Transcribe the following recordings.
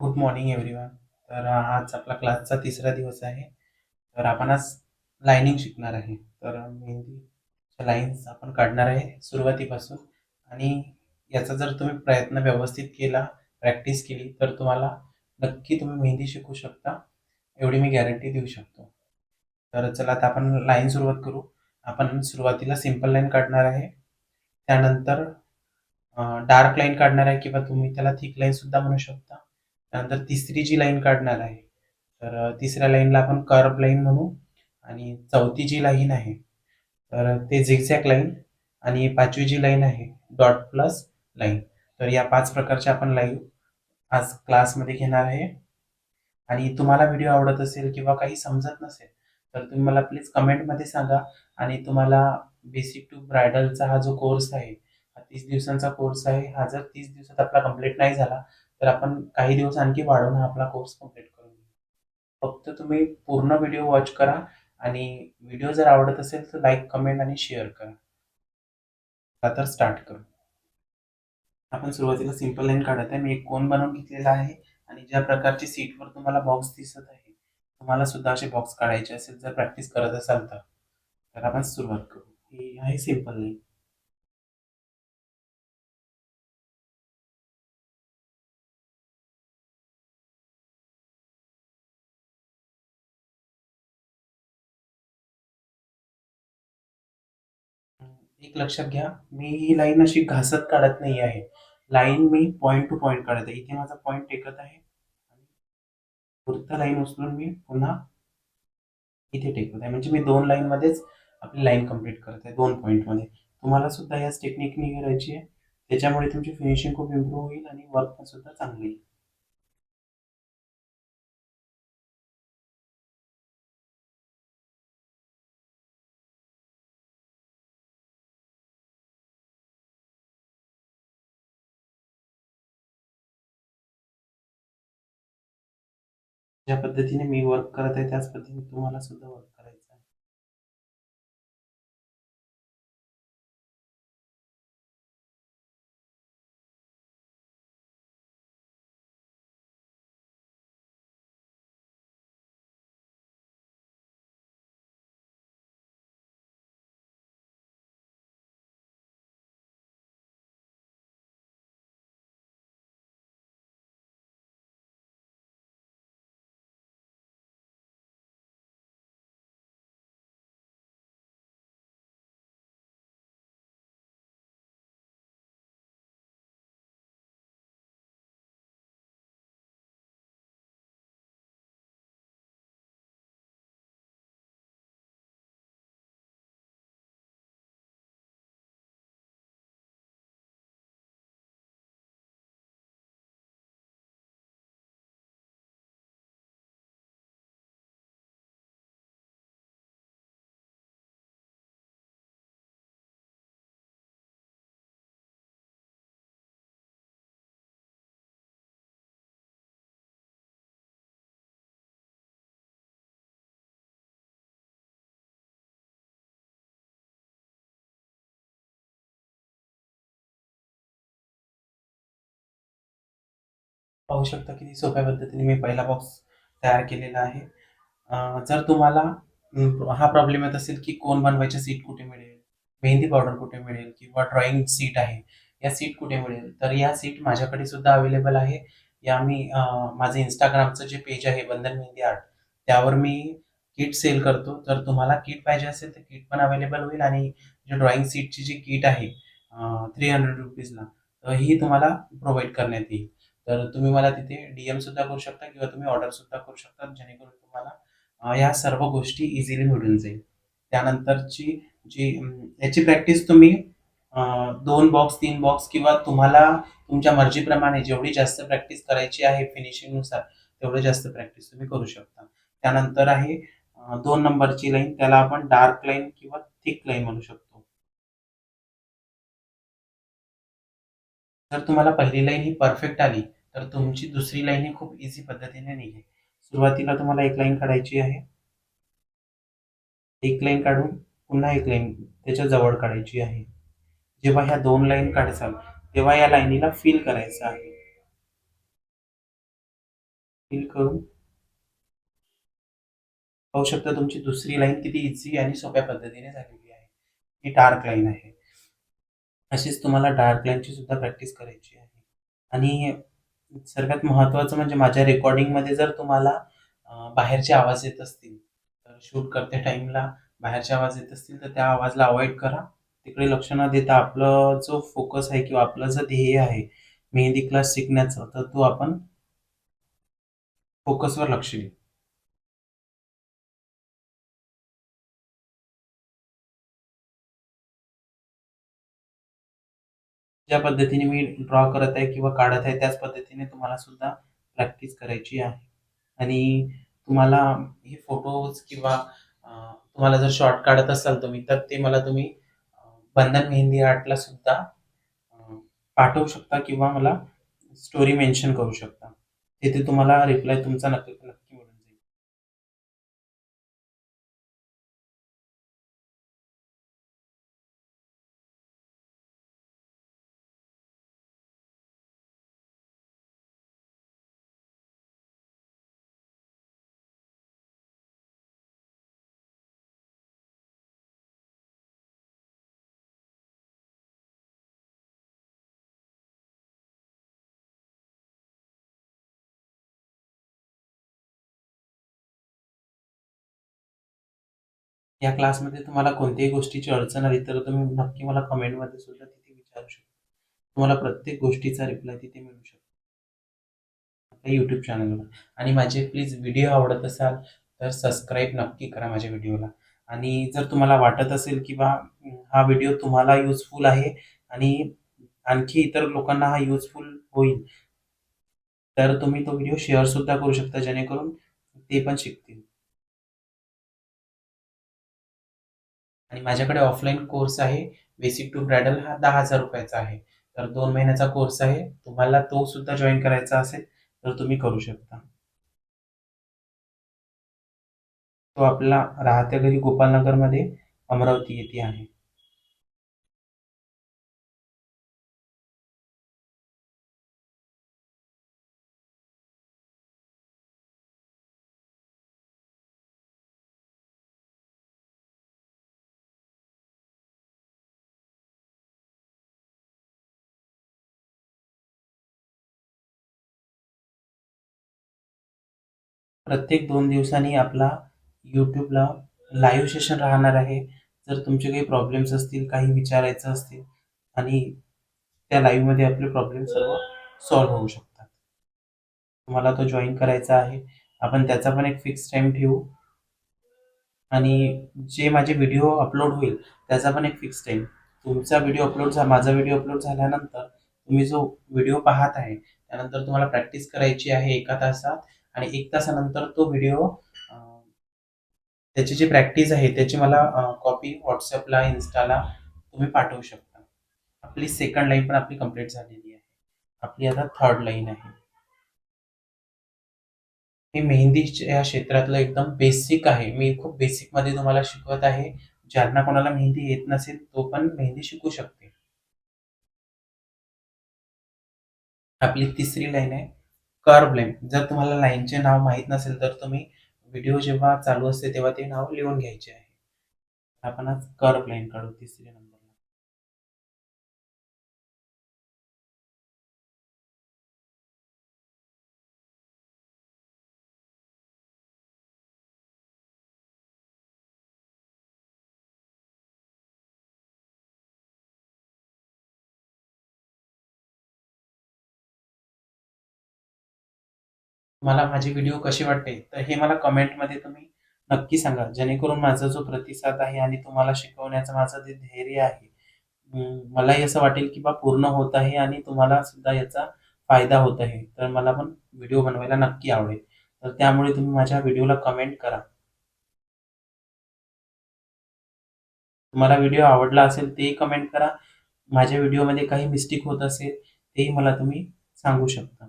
Good morning everyone तर आज आपला क्लासचा तिसरा दिवस आहे. तर आपण आज लाईनिंग शिकणार आहे. तर मेहंदीच्या लाईन्स आपण काढणार आहे सुरुवातीपासून. आणि याचा जर तुम्ही प्रयत्न व्यवस्थित केला प्रॅक्टिस केली तर तुम्हाला नक्की तुम्ही मेहंदी शिकू शकता. एवढी मी गॅरंटी देऊ शकतो. तर चला आता आपण लाईन सुरुवात करू. आपण सुरुवातीला सिंपल लाईन काढणार आहे. त्यानंतर डार्क लाईन काढणार आहे किंवा तुम्ही त्याला थिक लाईन सुद्धा म्हणू शकता. त्यानंतर तिसरी जी लाईन काढणार आहे तर तिसऱ्या लाईनला आपण कर्ब लाईन म्हणू आणि चौथी जी लाईन आहे तर ते झिगझॅग लाईन आणि पाचवी जी लाईन आहे डॉट प्लस लाईन तर या पाच प्रकारच्या आपण लाईव्ह आज क्लासमध्ये घेणार आहे. आणि तुम्हाला व्हिडिओ आवडत असेल किंवा काही समजत नसेल तर तुम्ही मला प्लीज कमेंटमध्ये सांगा. आणि तुम्हाला बेसिक टू ब्रायडलचा हा जो कोर्स आहे हा तीस दिवसांचा कोर्स आहे. हा जर तीस दिवसात आपला कंप्लीट नाही झाला तर आपण काही दिवस आणखी वाढवून हा आपला कोर्स कंप्लीट करून घेऊ फक्त तुम्ही पूर्ण व्हिडिओ वॉच करा आणि व्हिडिओ जर आवडत असेल तर लाईक कमेंट आणि शेअर करा. आता तर स्टार्ट करू. आपण सुरुवातीला सिंपल लाईन काढत आहे. मी एक कोन बनवून घेतलेला आहे आणि ज्या प्रकारची सीटवर तुम्हाला बॉक्स दिसत आहे तुम्हाला सुद्धा असे बॉक्स काढायचे असेल जर प्रॅक्टिस करत असाल तर. आपण सुरुवात करू. ही आहे सिंपल लाईन एक लक्षात घ्या मी ही लाईन अशी घासत काढत नाही आहे. लाईन मी पॉईंट टू पॉईंट काढत आहे. इथे माझा पॉईंट टेकत आहे. आणि पुढचा लाईन उचलून मी पुन्हा इथे टेकत आहे. म्हणजे मी दोन लाईन मध्येच आपली लाईन कंप्लीट करत आहे. दोन पॉईंटमध्ये. तुम्हाला सुद्धा याच टेक्निकनी करायची आहे. त्याच्यामुळे तुमची फिनिशिंग खूप इम्प्रूव्ह होईल आणि वर्क पण सुद्धा चांगली येईल. ज्या पद्धतीने मी वर्क करत आहे त्याच पद्धतीने तुम्हाला सुद्धा वर्क करायचं पाहू शकता किती सोप्या पद्धतीने मी पहिला बॉक्स तयार केलेला आहे. जर तुम्हाला हा प्रॉब्लेम येत असेल की कोण बनवायचे सीट कुठे मिळेल मेहंदी पावडर कुठे मिळेल किंवा ड्रॉइंग सीट आहे या सीट कुठे मिळेल तर या सीट माझ्याकडे सुद्धा अवेलेबल आहे. या मी माझे इंस्टाग्रामचं जे पेज आहे बंधन मेहंदी आर्ट त्यावर मी किट सेल करतो. तर तुम्हाला किट पाहिजे असेल तर किट पण अवेलेबल होईल आणि जे ड्रॉइंग सीटची जी किट आहे थ्री हंड्रेड रुपीजला तर ही तुम्हाला प्रोव्हाइड करण्यात येईल. तर तुम्ही मला तिथे डीएम सुद्धा करू शकता किंवा तुम्ही ऑर्डर सुद्धा करू शकता जेणेकरून तुम्हाला या सर्व गोष्टी इझिली मिळून जाईल. त्यानंतरची जी याची प्रॅक्टिस तुम्ही दोन बॉक्स तीन बॉक्स किंवा तुम्हाला तुमच्या मर्जीप्रमाणे जेवढी जास्त प्रॅक्टिस करायची आहे फिनिशिंगनुसार तेवढं जास्त प्रॅक्टिस तुम्ही करू शकता. त्यानंतर आहे दोन नंबरची लाईन त्याला आपण डार्क लाईन किंवा थिक लाईन म्हणू शकतो. जर तुम्हाला पहिली लाईन ही परफेक्ट आली तर तुमची दुसरी लाईन ही खूप इझी पद्धतीने निघेल. सुरुवातीला तुम्हाला एक लाईन काढायची आहे. एक लाईन काढून पुन्हा एक लाईन त्याच्याजवळ काढायची आहे. जेव्हा ह्या दोन लाईन काढसाल तेव्हा या लाईनीला फिल करायचं आहे. फिल करून पाहू शकता तुमची दुसरी लाईन किती इझी आणि सोप्या पद्धतीने झालेली आहे. ही डार्क लाईन आहे. अशीच तुम्हाला डार्क लाईनची सुद्धा प्रॅक्टिस करायची आहे. आणि सर्वात महत्त्वाचं म्हणजे माझ्या रेकॉर्डिंगमध्ये जर तुम्हाला बाहेरचे आवाज येत असतील तर शूट करते टाईमला बाहेरचे आवाज येत असतील तर त्या आवाजला अवॉइड करा. तिकडे लक्ष न देता आपलं जो फोकस आहे किंवा आपलं जो ध्येय आहे मेहंदी क्लास शिकण्याचं तर तो आपण फोकसवर लक्ष देऊ. ज्या पद्धतीने मी ड्रॉ करत आहे किंवा काढत आहे त्याच पद्धतीने तुम्हाला सुद्धा प्रॅक्टिस करायची आहे. आणि तुम्हाला हे फोटोज किंवा तुम्हाला जर शॉर्ट काढत असाल तुम्ही तर ते मला तुम्ही बंधन मेहंदी आर्टला सुद्धा पाठवू शकता किंवा मला स्टोरी मेन्शन करू शकता. तिथे तुम्हाला रिप्लाय तुमचा नक्की या क्लासमध्ये तुम्हाला कोणत्याही गोष्टीची अडचण आली तर तुम्ही नक्की मला कमेंटमध्ये सुद्धा तिथे विचारू शकता. तुम्हाला प्रत्येक गोष्टीचा रिप्लाय तिथे मिळू शकतो. यूट्यूब चॅनलवर आणि माझे प्लीज व्हिडिओ आवडत असाल तर सबस्क्राईब नक्की करा माझ्या व्हिडिओला आणि जर तुम्हाला वाटत असेल की बा हा व्हिडिओ तुम्हाला युजफुल आहे आणि आणखी इतर लोकांना हा युजफुल होईल तर तुम्ही तो व्हिडिओ शेअर सुद्धा करू शकता जेणेकरून ते पण शिकतील. आणि माझ्याकडे ऑफलाईन कोर्स आहे. बेसिक टू ब्रायडल हा दहा हजार रुपयाचा आहे. तर दोन महिन्याचा कोर्स आहे. तुम्हाला तो सुद्धा जॉईन करायचा असेल तर तुम्ही करू शकता. तो आपला राहत्या घरी गोपालनगरमध्ये अमरावती येथे आहे. प्रत्येक दोन दिवसांनी आपला यूट्यूबला लाईव्ह सेशन राहणार आहे. जर तुमचे काही प्रॉब्लेम्स असतील काही विचारायचं असतील आणि त्या लाईव्हमध्ये आपले प्रॉब्लेम सर्व सॉल्व्ह होऊ शकतात. तुम्हाला तो जॉईन करायचा आहे. आपण त्याचा पण एक फिक्स टाईम ठेवू. आणि जे माझे व्हिडिओ अपलोड होईल त्याचा पण एक फिक्स टाईम तुमचा व्हिडिओ अपलोड झा माझा व्हिडिओ अपलोड झाल्यानंतर तुम्ही जो व्हिडिओ पाहत आहे त्यानंतर तुम्हाला प्रॅक्टिस करायची आहे एका तासात आणि एक तासानंतर तो व्हिडिओ त्याची जी प्रॅक्टिस आहे त्याची मला कॉपी व्हॉट्सअपला इन्स्टाला तुम्ही पाठवू शकता. आपली सेकंड लाईन पण आपली कंप्लीट झालेली आहे. आपली आता थर्ड लाईन आहे. हे मेहंदी या क्षेत्रातलं एकदम बेसिक आहे. मी खूप बेसिकमध्ये तुम्हाला शिकवत आहे. ज्यांना कोणाला मेहंदी येत नसेल तो पण मेहंदी शिकू शकते. आपली तिसरी लाईन आहे. कर्व जर तुम्हाला लाईनचे नाव माहीत नसेल तर तुम्ही व्हिडिओ जेव्हा चालू असते तेव्हा ते नाव लिहून घ्यायचे आहे. आपण आज कर्ब्लेम काढू तिसरे नंबर मला माझे व्हिडिओ कसे वाटते तर हे मला कमेंटमध्ये तुम्ही नक्की सांगा. जेणेकरून माझा जो प्रतिसाद आहे आणि तुम्हाला शिकवण्याचं माझं जे धैर्य आहे मलाही असं वाटेल की बा पूर्ण होत आहे आणि तुम्हाला सुद्धा याचा फायदा होत आहे. तर मला पण व्हिडिओ बनवायला नक्की आवडेल. तर त्यामुळे तुम्ही माझ्या व्हिडिओला कमेंट करा. तुम्हाला व्हिडिओ आवडला असेल तेही कमेंट करा. माझ्या व्हिडिओमध्ये काही मिस्टेक होत असेल तेही मला तुम्ही सांगू शकता.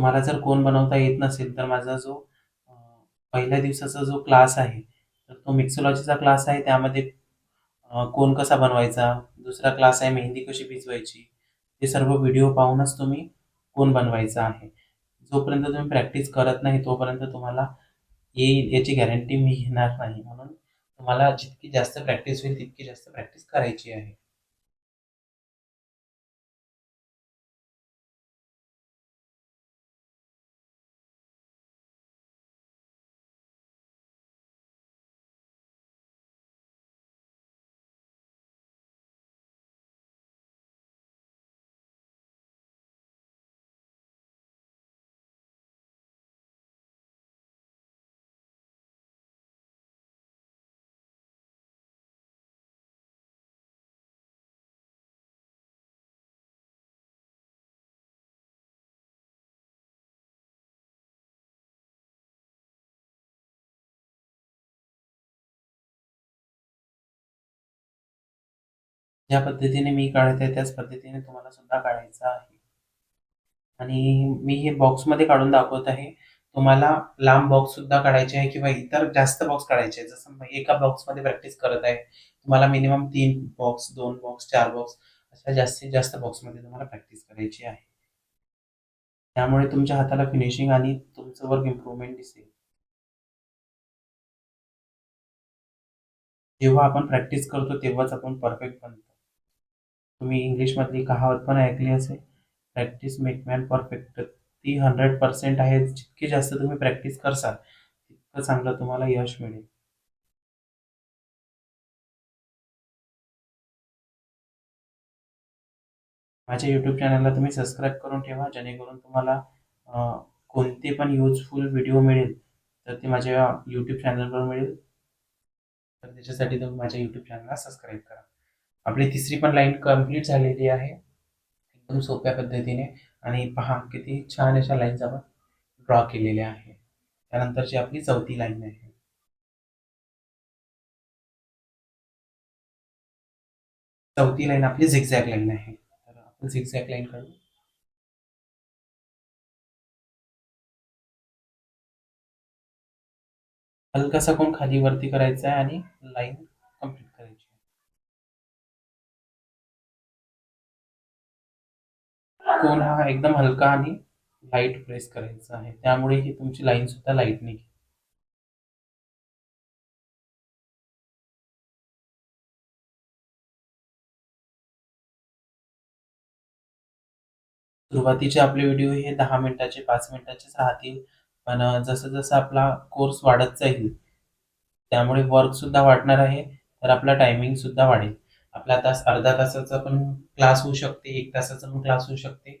तुम्हाला जर कोण बनवता येत नसेल तर माझा जो पहिल्या दिवसाचा जो क्लास आहे तर तो मिक्सोलॉजीचा क्लास आहे त्यामध्ये कोण कोन कसा बनवायचा, दुसरा क्लास आहे मेहंदी कशी भिजवायची, हे सर्व व्हिडिओ पाहूनच तुम्ही कोण बनवायचा आहे. जोपर्यंत तुम्ही प्रॅक्टिस करत नाही तोपर्यंत तुम्हाला येईल याची गॅरंटी मी घेणार नाही. म्हणून तुम्हाला जितकी जास्त प्रॅक्टिस होईल तितकी जास्त प्रॅक्टिस करायची आहे. ज्या पद्धतीने मी काढत आहे त्याच पद्धतीने तुम्हाला सुद्धा काढायचं आहे. आणि मी हे बॉक्समध्ये काढून दाखवत आहे. तुम्हाला लांब बॉक्स सुद्धा काढायचे आहे किंवा इतर जास्त बॉक्स काढायचे आहे. जसं एका बॉक्समध्ये प्रॅक्टिस करत आहे. तुम्हाला मिनिमम तीन बॉक्स, दोन बॉक्स, चार बॉक्स अशा जास्तीत जास्त बॉक्समध्ये तुम्हाला प्रॅक्टिस करायची आहे. त्यामुळे तुमच्या हाताला फिनिशिंग आणि तुमचं वर्क इम्प्रूव्हमेंट दिसेल. जेव्हा आपण प्रॅक्टिस करतो तेव्हाच आपण परफेक्ट बनतो. तुम्ही इंग्लिशमधली कहावत पण ऐकली असेल, प्रॅक्टिस मेक मॅन परफेक्ट. ती 100% आहे. जितकी जास्त तुम्ही प्रॅक्टिस करसाल, तितकं चांगलं तुम्हाला यश मिळेल. माझ्या यूट्यूब चॅनलला तुम्ही सबस्क्राईब करून ठेवा, जेणेकरून तुम्हाला कोणते पण यूजफुल व्हिडिओ मिळेल, तर ते माझ्या यूट्यूब चॅनलवर मिळेल. तर त्याच्यासाठी तुम्ही माझ्या यूट्यूब चॅनलला सबस्क्राईब करा. आपली तिसरी पण लाईन कंप्लीट झालेली आहे. एकदम सोप्या पद्धतीने आणि पहा किती छान अशा लाईन्स आपण ड्रॉ केलेल्या आहे. त्यानंतरची आपली चौथी लाईन आहे. चौथी लाईन आपली झिगझॅग लाईन आहे. तर आपण झिगझॅग लाईन काढू. हलकासा कोण खाली वरती करायचा आहे आणि लाईन कोन हा एकदम हलका आणि लाइट प्रेस करायचा आहे. त्यामुळे ही तुमची लाईन सुद्धा लाइट निघेल. सुरुवातीचे आपले व्हिडिओ हे दहा मिनिटाचे, पाच मिनिटाचेच राहतील. पण जसं-जसं आपला कोर्स वाढत जाईल, त्यामुळे वर्क सुद्धा वाढणार आहे. तर आपला टायमिंग सुद्धा वाढेल. आपला तास अर्धा तासाचा पण क्लास होऊ शकते, एक तासाचा पण क्लास होऊ शकते.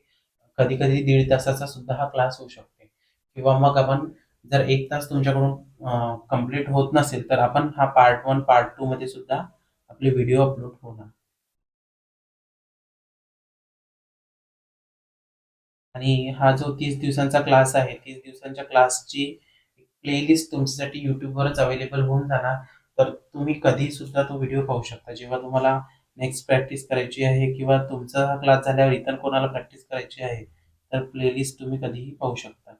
कधी-कधी दीड तासाचा सुद्धा हा क्लास होऊ शकते. किंवा मग आपण जर एक तास तुमच्याकडून कंप्लीट कंप्लीट होत नसेल, तर आपण हा पार्ट वन पार्ट टू मध्ये सुद्धा आपले व्हिडिओ अपलोड होणार. आणि हा जो तीस दिवसांचा क्लास आहे, तीस दिवसांच्या क्लासची प्लेलिस्ट तुमच्यासाठी युट्यूबवरच अवेलेबल होऊन जाणार. तर तुम्ही कधी सुद्धा तो व्हिडिओ पाहू शकता. जेव्हा तुम्हाला नेक्स्ट प्रॅक्टिस करायची आहे किंवा तुमचा क्लास झाल्यावर इतर कोणाला प्रॅक्टिस करायची आहे, तर प्लेलिस्ट तुम्ही कधीही पाहू शकता.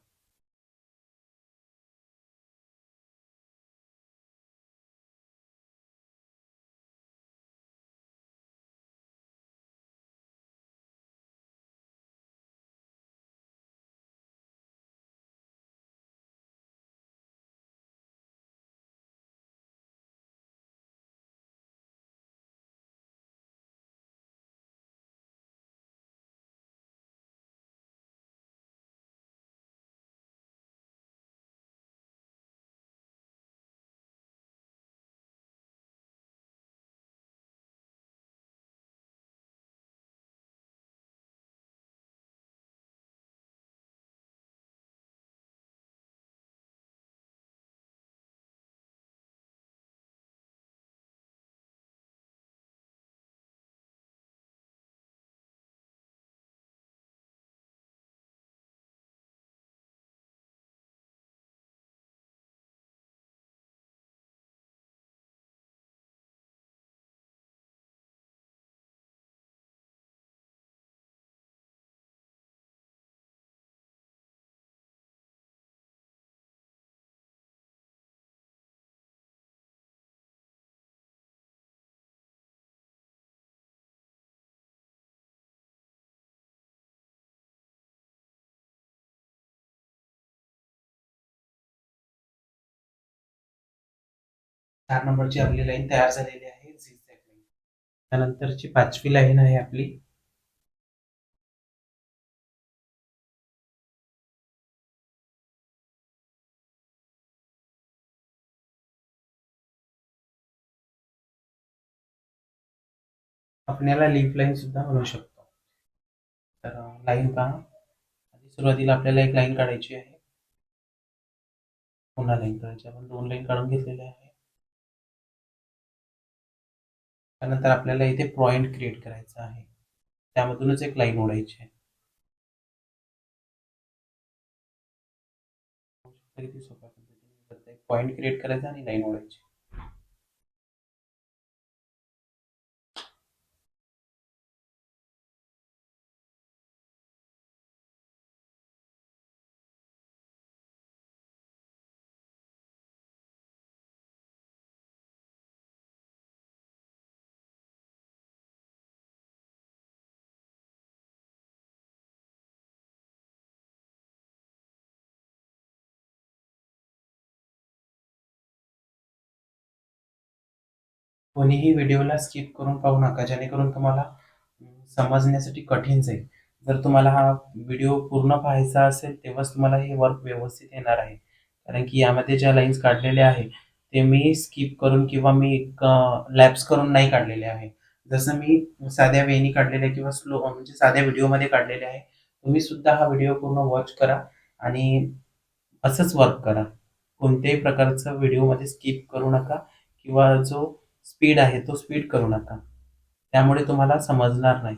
चार नंबरची आपली लाईन तयार झालेली आहे झिगझॅग लाईन त्यानंतरची पाचवी लाईन आहे आपली. आपण याला लीफ लाईन सुद्धा म्हणू शकतो. तर लाईन पहा. आधी सुरुवातीला आपल्याला एक लाईन काढायची आहे. पुन्हा लाईन काढायची आपण दोन लाईन काढून घेतलेल्या आहे. त्यानंतर आपल्याला इथे पॉइंट क्रिएट करायचा आहे. त्यामधूनच एक लाईन ओढायची आहे. पद्धतीने पॉइंट क्रिएट करायचा आणि लाईन ओढायची कोणीही व्हिडिओला स्किप करून पाहू नका जेणेकरून तुम्हाला समजण्यासाठी कठीण जाईल. जर तुम्हाला हा व्हिडिओ पूर्ण पाहायचा असेल तेव्हाच तुम्हाला हे वर्क व्यवस्थित येणार आहे. कारण की यामध्ये ज्या लाईन्स काढलेल्या आहे ते मी स्किप करून किंवा मी लॅप्स करून नाही काढलेले आहे. जसं मी साध्या वेनी काढलेल्या किंवा स्लो म्हणजे साध्या व्हिडिओमध्ये काढलेले आहे तुम्ही सुद्धा हा व्हिडिओ पूर्ण वॉच करा आणि असंच वर्क करा. कोणत्याही प्रकारचं व्हिडिओमध्ये स्किप करू नका किंवा जो स्पीड आहे तो स्पीड करू नका. त्यामुळे तुम्हाला समजणार नाही.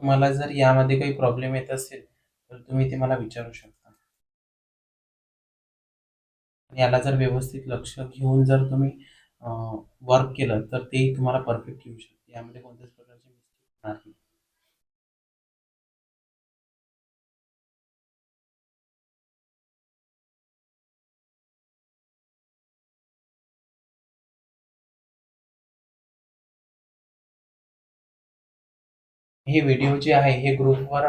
तुम्हाला जर यामध्ये काही प्रॉब्लेम येत असेल तर तुम्ही ते मला विचारू शकता. याला जर व्यवस्थित लक्ष घेऊन जर तुम्ही वर्क केलं तर तेही तुम्हाला परफेक्ट येऊ शकते. यामध्ये कोणत्याच प्रकारचे मिस्टेक नाही. हे व्हिडिओ जे आहे हे ग्रुपवर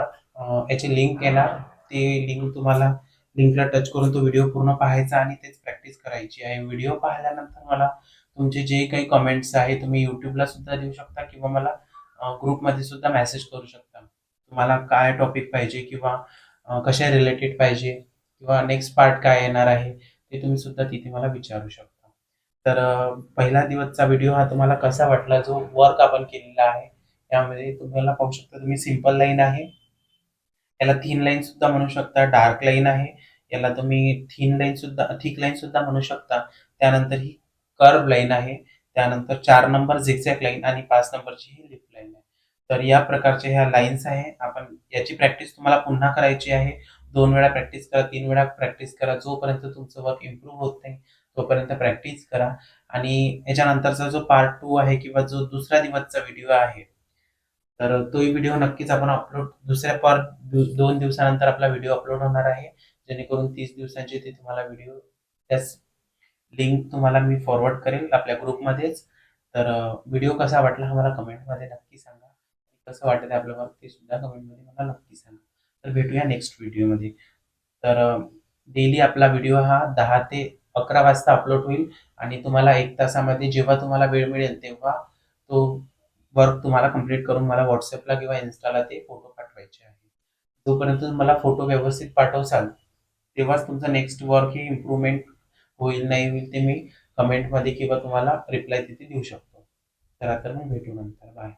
याची लिंक येणार. ते लिंक तुम्हाला लिंकला टच करून तो व्हिडिओ पूर्ण पाहायचा आणि तेच प्रॅक्टिस करायची आहे. व्हिडिओ पाहिल्यानंतर मला तुमचे जे काही कमेंट्स आहे तुम्ही युट्यूबला सुद्धा देऊ शकता किंवा मला ग्रुपमध्ये सुद्धा मेसेज करू शकता. तुम्हाला काय टॉपिक पाहिजे किंवा कशा रिलेटेड पाहिजे किंवा नेक्स्ट पार्ट काय येणार आहे ते तुम्ही सुद्धा तिथे मला विचारू शकता. तर पहिला दिवसचा व्हिडिओ हा तुम्हाला कसा वाटला? जो वर्क आपण केलेला आहे त्यामध्ये तुम्हाला पाहू शकता तुम्ही सिंपल लाईन आहे. याला थीन लाईन सुद्धा म्हणू शकता डार्क लाईन आहे. याला तुम्ही थीन लाईन सुद्धा थिक लाईन सुद्धा म्हणू शकता. त्यानंतर ही कर्व लाईन आहे. त्यानंतर चार नंबर झिगझॅक लाईन आणि पाच नंबरची ही लिप लाईन आहे. तर या प्रकारच्या ह्या लाईन्स आहे. आपण याची प्रॅक्टिस तुम्हाला पुन्हा करायची आहे. दोन वेळा प्रॅक्टिस करा तीन वेळा प्रॅक्टिस करा. जोपर्यंत तुमचं वर्क इम्प्रूव्ह होत नाही तोपर्यंत प्रॅक्टिस करा. आणि याच्यानंतरचा जो पार्ट टू आहे किंवा जो दुसऱ्या दिवसचा व्हिडिओ आहे तर तोही व्हिडिओ नक्कीच आपण अपलोड दुसऱ्या पर दोन दिवसानंतर आपला व्हिडिओ अपलोड होणार आहे. जेणेकरून तीस दिवसांचे ते तुम्हाला व्हिडिओ त्याच लिंक तुम्हाला मी फॉरवर्ड करेल आपल्या ग्रुपमध्येच तर व्हिडिओ कसा वाटला हा मला कमेंटमध्ये नक्की सांगा. कसं वाटतं आपल्याला ते सुद्धा कमेंटमध्ये मला नक्की सांगा. तर भेटूया नेक्स्ट व्हिडिओमध्ये तर डेली आपला व्हिडिओ हा दहा ते अकरा वाजता अपलोड होईल. आणि तुम्हाला एक तासामध्ये जेव्हा तुम्हाला वेळ मिळेल तेव्हा तो वर्क तुम्हाला कंप्लीट करून मला व्हॉट्सअपला किंवा इन्स्टाला ते फोटो पाठवायचे आहे जोपर्यंत मला फोटो व्यवस्थित पाठवसाल तेव्हाच तुमचं नेक्स्ट वर्क ही इम्प्रूव्हमेंट होईल नाही होईल ते मी कमेंटमध्ये किंवा तुम्हाला रिप्लाय तिथे देऊ शकतो. तर आता मग भेटू नंतर. बाय